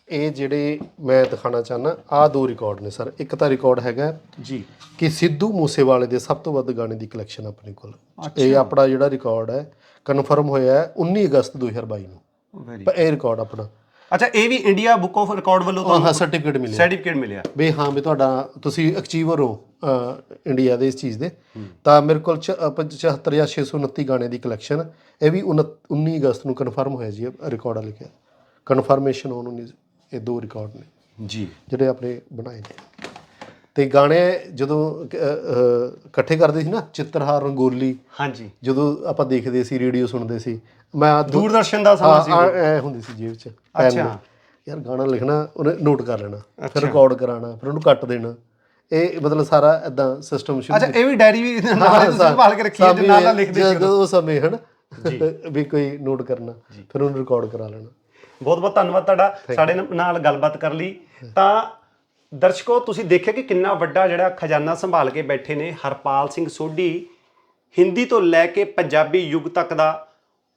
ਇਹ ਜਿਹੜੇ ਮੈਂ ਦਿਖਾਣਾ ਚਾਹਨਾ ਆਹ ਦੋ ਰਿਕਾਰਡ ਨੇ ਸਰ। ਇੱਕ ਤਾਂ ਰਿਕਾਰਡ ਹੈਗਾ ਜੀ। ਕਿ ਸਿੱਧੂ ਮੂਸੇਵਾਲੇ ਦੇ ਸਭ ਤੋਂ ਵੱਧ ਗਾਣੇ ਦੀ ਕਲੈਕਸ਼ਨ ਆਪਣੇ ਕੋਲ। ਇਹ ਆਪਣਾ ਜਿਹੜਾ ਰਿਕਾਰਡ ਹੈ ਕਨਫਰਮ ਹੋਇਆ ਹੈ 19 ਅਗਸਤ 2022 ਨੂੰ। ਪਰ ਇਹ ਰਿਕਾਰਡ ਆਪਣਾ। ਅੱਛਾ ਇਹ ਵੀ ਇੰਡੀਆ ਬੁੱਕ ਆਫ ਰਿਕਾਰਡ ਵੱਲੋਂ ਤੁਹਾਨੂੰ ਸਰਟੀਫਿਕੇਟ ਮਿਲਿਆ। ਸਰਟੀਫਿਕੇਟ ਮਿਲਿਆ। ਵੀ ਹਾਂ ਵੀ ਤੁਹਾਡਾ ਤੁਸੀਂ ਅਚੀਵਰ ਹੋ ਇੰਡੀਆ ਦੇ ਇਸ ਚੀਜ਼ ਦੇ। ਤਾਂ ਮੇਰੇ ਕੋਲ 75 ਜਾਂ 629 ਗਾਣੇ ਦੀ ਕਲੈਕਸ਼ਨ ਇਹ ਵੀ 19 ਅਗਸਤ ਨੂੰ ਕਨਫਰਮ ਹੋਇਆ ਜੀ ਰਿਕਾਰਡ ਲਿਖਿਆ। ਕਨਫਰਮੇਸ਼ਨ ਔਨ 19 ਇਹ ਦੋ ਰਿਕਾਰਡ ਨੇ। ਜੀ। ਜਿਹੜੇ ਆਪਣੇ ਬਣਾਏ ਨੇ। ਤੇ ਗਾਣੇ ਜਦੋਂ ਇਕੱਠੇ ਕਰਦੇ ਸੀ ਨਾ ਚਿੱਤਰਹਾਰ ਰੰਗੋਲੀ ਹਾਂਜੀ। ਜਦੋਂ ਆਪਾਂ ਦੇਖਦੇ ਸੀ ਰੇਡੀਓ ਸੁਣਦੇ ਸੀ ਮੈਂ ਦੂਰਦਰਸ਼ਨ ਦਾ ਸਮਾਂ ਸੀ ਐ ਹੁੰਦੀ ਸੀ ਜੇਬ 'ਚ ਅੱਛਾ। ਯਾਰ ਗਾਣਾ ਲਿਖਣਾ ਉਹਨੇ ਨੋਟ ਕਰ ਲੈਣਾ ਫਿਰ ਰਿਕਾਰਡ ਕਰਾਉਣਾ ਫਿਰ ਉਹਨੂੰ ਕੱਟ ਦੇਣਾ। ਇਹ ਮਤਲਬ ਸਾਰਾ ਇਦਾਂ ਸਿਸਟਮ ਸ਼ੁਰੂ ਅੱਛਾ ਇਹ ਵੀ ਡਾਇਰੀ ਵੀ ਨਾਲ ਤੁਸੀਂ ਸੰਭਾਲ ਕੇ ਰੱਖੀ ਹੈ ਤੇ ਨਾਲ ਨਾਲ ਲਿਖਦੇ ਸੀ ਜਦੋਂ ਉਹ ਸਮੇਂ ਹਨ ਵੀ ਕੋਈ ਨੋਟ ਕਰਨਾ ਫਿਰ ਉਹਨੂੰ ਰਿਕਾਰਡ ਕਰਾ ਲੈਣਾ। ਬਹੁਤ ਬਹੁਤ ਧੰਨਵਾਦ ਤੁਹਾਡਾ। ਸਾਡੇ ਨਾਲ- ਗੱਲਬਾਤ ਕਰ ਲਈ। ਤਾਂ ਦਰਸ਼ਕੋ ਤੁਸੀਂ ਦੇਖਿਆ ਕਿ ਕਿੰਨਾ ਵੱਡਾ ਜਿਹੜਾ ਖਜ਼ਾਨਾ ਸੰਭਾਲ ਕੇ ਬੈਠੇ ਨੇ ਹਰਪਾਲ ਸਿੰਘ ਸੋਢੀ। ਹਿੰਦੀ ਤੋਂ ਲੈ ਕੇ ਪੰਜਾਬੀ ਯੁੱਗ ਤੱਕ ਦਾ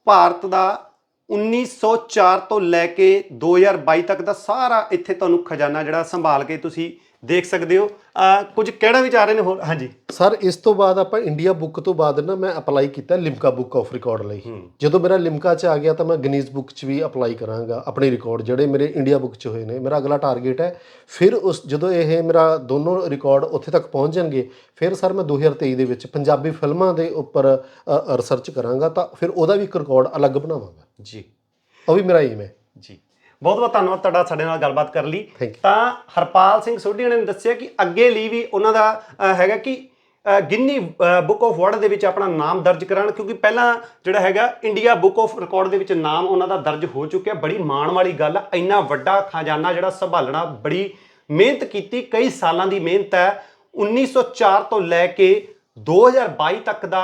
ਭਾਰਤ ਦਾ 1904 ਤੋਂ ਲੈ ਕੇ 2022 ਤੱਕ ਦਾ ਸਾਰਾ ਇੱਥੇ ਤੁਹਾਨੂੰ ਖਜ਼ਾਨਾ ਜਿਹੜਾ ਸੰਭਾਲ ਕੇ ਤੁਸੀਂ ਦੇਖ ਸਕਦੇ ਹੋ। ਅਹ ਕੁਝ ਕਹਿਣਾ ਵੀ ਚਾਹ ਰਹੇ ਨੇ ਹੋਰ? ਹਾਂਜੀ। ਸਰ ਇਸ ਤੋਂ ਬਾਅਦ ਆਪਾਂ ਇੰਡੀਆ ਬੁੱਕ ਤੋਂ ਬਾਅਦ ਨਾ ਮੈਂ ਅਪਲਾਈ ਕੀਤਾ ਲਿਮਕਾ ਬੁੱਕ ਆਫ ਰਿਕਾਰਡ ਲਈ। ਜਦੋਂ ਮੇਰਾ ਲਿਮਕਾ ਚ ਆ ਗਿਆ ਤਾਂ ਮੈਂ ਗਿਨੀਜ਼ ਬੁੱਕ ਚ ਵੀ ਅਪਲਾਈ ਕਰਾਂਗਾ ਆਪਣੇ ਰਿਕਾਰਡ ਜਿਹੜੇ ਮੇਰੇ ਇੰਡੀਆ ਬੁੱਕ ਚ ਹੋਏ ਨੇ। ਮੇਰਾ ਅਗਲਾ ਟਾਰਗੇਟ ਹੈ ਫਿਰ ਉਸ ਜਦੋਂ ਇਹ ਮੇਰਾ ਦੋਨੋਂ ਰਿਕਾਰਡ ਉੱਥੇ ਤੱਕ ਪਹੁੰਚ ਜਾਣਗੇ ਫਿਰ ਸਰ ਮੈਂ 2023 ਦੇ ਵਿੱਚ ਪੰਜਾਬੀ ਫਿਲਮਾਂ ਦੇ ਉੱਪਰ ਰਿਸਰਚ ਕਰਾਂਗਾ ਤਾਂ ਫਿਰ ਉਹਦਾ ਵੀ ਇੱਕ ਰਿਕਾਰਡ ਅਲੱਗ ਬਣਾਵਾਂਗਾ। ਜੀ। ਉਹ ਵੀ ਮੇਰਾ ਏਮ ਹੈ। ਜੀ। ਬਹੁਤ ਬਹੁਤ ਧੰਨਵਾਦ ਤੁਹਾਡਾ ਸਾਡੇ ਨਾਲ ਗੱਲਬਾਤ ਕਰਨ ਲਈ. ਤਾਂ ਹਰਪਾਲ ਸਿੰਘ ਸੋਢੀ ਨੇ ਦੱਸਿਆ ਕਿ ਅੱਗੇ ਲਈ ਵੀ ਉਹਨਾਂ ਦਾ ਹੈਗਾ ਕਿ ਗਿੰਨੀ ਬੁੱਕ ਆਫ ਵਰਲਡ ਦੇ ਵਿੱਚ ਆਪਣਾ ਨਾਮ ਦਰਜ ਕਰਾਉਣ ਕਿਉਂਕਿ ਪਹਿਲਾਂ ਜਿਹੜਾ ਹੈਗਾ ਇੰਡੀਆ ਬੁੱਕ ਆਫ ਰਿਕਾਰਡ ਦੇ ਵਿੱਚ ਨਾਮ ਉਹਨਾਂ ਦਾ ਦਰਜ ਹੋ ਚੁੱਕਿਆ। ਬੜੀ ਮਾਣ ਵਾਲੀ ਗੱਲ ਆ ਇੰਨਾ ਵੱਡਾ ਖਜ਼ਾਨਾ ਜਿਹੜਾ ਸੰਭਾਲਣਾ ਬੜੀ ਮਿਹਨਤ ਕੀਤੀ ਕਈ ਸਾਲਾਂ ਦੀ ਮਿਹਨਤ ਹੈ। 1904 ਤੋਂ ਲੈ ਕੇ 2022 ਤੱਕ ਦਾ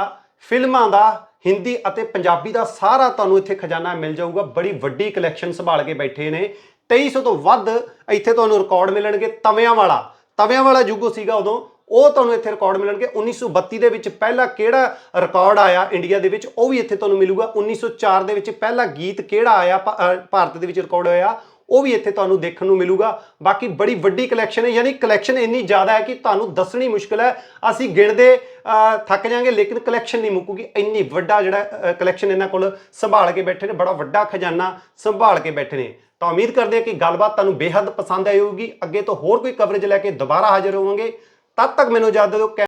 ਫਿਲਮਾਂ ਦਾ ਹਿੰਦੀ ਅਤੇ ਪੰਜਾਬੀ ਦਾ ਸਾਰਾ ਤੁਹਾਨੂੰ ਇੱਥੇ ਖਜ਼ਾਨਾ ਮਿਲ ਜਾਊਗਾ। ਬੜੀ ਵੱਡੀ ਕਲੈਕਸ਼ਨ ਸੰਭਾਲ ਕੇ ਬੈਠੇ ਨੇ। 2300 ਤੋਂ ਵੱਧ ਇੱਥੇ ਤੁਹਾਨੂੰ ਰਿਕਾਰਡ ਮਿਲਣਗੇ ਤਵਿਆਂ ਵਾਲਾ। ਤਵਿਆਂ ਵਾਲਾ ਯੁੱਗ ਸੀਗਾ ਉਦੋਂ। ਉਹ ਤੁਹਾਨੂੰ ਇੱਥੇ ਰਿਕਾਰਡ ਮਿਲਣਗੇ। 1932 ਦੇ ਵਿੱਚ ਪਹਿਲਾ ਕਿਹੜਾ ਰਿਕਾਰਡ ਆਇਆ ਇੰਡੀਆ ਦੇ ਵਿੱਚ? ਉਹ ਵੀ ਇੱਥੇ ਤੁਹਾਨੂੰ ਮਿਲੂਗਾ। 1904 ਦੇ ਵਿੱਚ ਪਹਿਲਾ ਗੀਤ ਕਿਹੜਾ ਆਇਆ? ਭਾ- ਭਾਰਤ ਦੇ ਵਿੱਚ ਰਿਕਾਰਡ ਹੋਇਆ। ਉਹ ਵੀ ਇੱਥੇ ਤੁਹਾਨੂੰ ਦੇਖਣ ਨੂੰ ਮਿਲੂਗਾ। ਬਾਕੀ ਬੜੀ ਵੱਡੀ ਕਲੈਕਸ਼ਨ ਹੈ, ਯਾਨੀ ਕਲੈਕਸ਼ਨ ਇੰਨੀ ਜ਼ਿਆਦਾ ਹੈ ਕਿ ਤੁਹਾਨੂੰ ਦੱਸਣੀ ਮੁਸ਼ਕਲ ਹੈ। ਅਸੀਂ ਗਿਣਦੇ ਥੱਕ ਜਾਾਂਗੇ, ਲੇਕਿਨ ਕਲੈਕਸ਼ਨ ਨਹੀਂ ਮੁੱਕੂਗੀ। ਇੰਨੀ ਵੱਡਾ ਜਿਹੜਾ ਕਲੈਕਸ਼ਨ ਇਹਨਾਂ ਕੋਲ ਸੰਭਾਲ ਕੇ ਬੈਠੇ ਨੇ, ਬੜਾ ਵੱਡਾ ਖਜ਼ਾਨਾ ਸੰਭਾਲ ਕੇ ਬੈਠੇ ਨੇ। ਤਾਂ ਉਮੀਦ ਕਰਦੇ ਹਾਂ ਕਿ ਗੱਲਬਾਤ ਤੁਹਾਨੂੰ ਬੇਹੱਦ ਪਸੰਦ ਆਈ ਹੋਊਗੀ। ਅੱਗੇ ਤੋਂ ਹੋਰ ਕੋਈ ਕਵਰੇਜ ਲੈ ਕੇ ਦੁਬਾਰਾ ਹਾਜ਼ਰ ਹੋਵਾਂਗੇ। ਤਦ ਤੱਕ ਮੈਨੂੰ ਇਜਾਜ਼ਤ ਦਿਓ। ਕੈ-